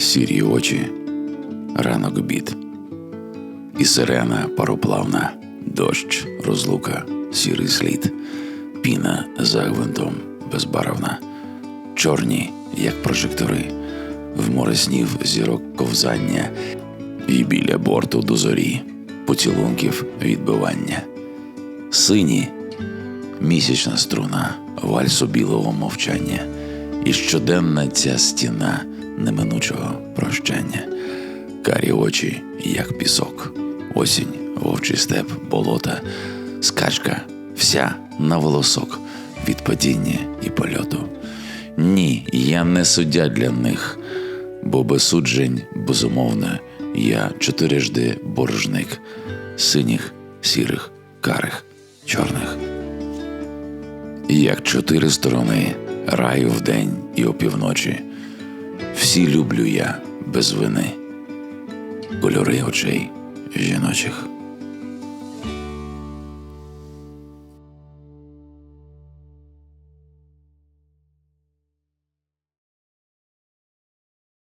сірі очі, ранок бід, і сирена пароплавна, дощ, розлука, сірий слід, піна за гвинтом безбарвна, чорні, як прожектори, в море снів зірок ковзання, і біля борту до зорі, поцілунків відбивання, сині, місячна струна, вальсу білого мовчання, і щоденна ця стіна неминучого прощання, карі очі, як пісок, осінь, вовчий степ, болота, скачка, вся на волосок від падіння і польоту. Ні, я не суддя для них, бо без суджень, безумовно, я чотирижди боржник синіх, сірих, карих, чорних. Як чотири сторони раю вдень і опівночі, всі люблю я без вини, кольори очей жіночих.